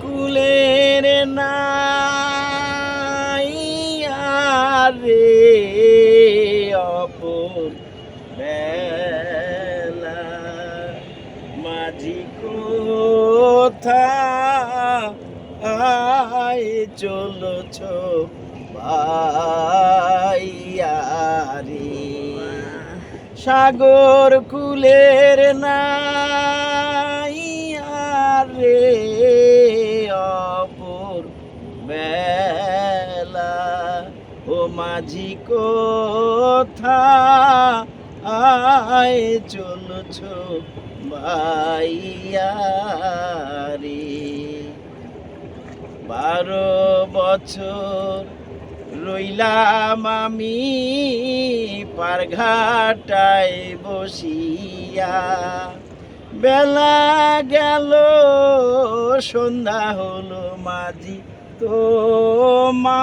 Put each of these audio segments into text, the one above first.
কুলের রে অপর বেলা। মাঝি কোথা আয় চলছ ভাইয়ারি সাগর কুলের নাইয়া রে বেলা ও মাঝি কোথা আয় চলছ ভাইয়ারি বারো বছর রইলাম আমি পারঘাটায় বসিয়া। বেলা গেল, সন্ধ্যা হলো মাঝি তো মা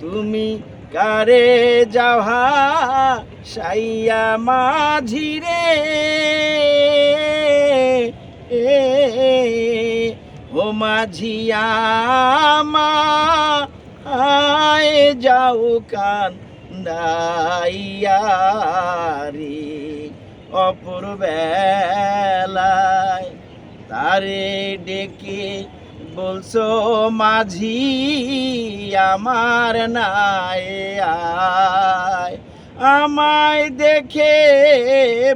তুমি কারে যাওয়া সাইয়া মাঝি রে। ও মাঝিয়া মা আয় যাও কান দাইয়ারি অপর তারে ডেকে বলছো মাঝি, আমার নাই আয়। আমায় দেখে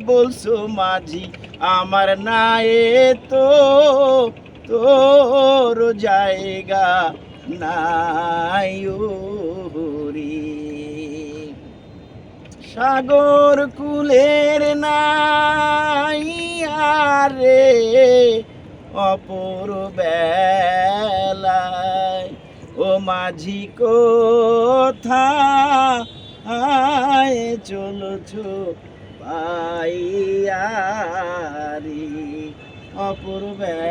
বলছো মাঝি, আমার নাই তো তোর জায়গা নাই। রে সাগর কুলের নাই রে অপর বেলায়। ও মাঝি কোথা চলছ পাইয়ারি অপর বেলায়।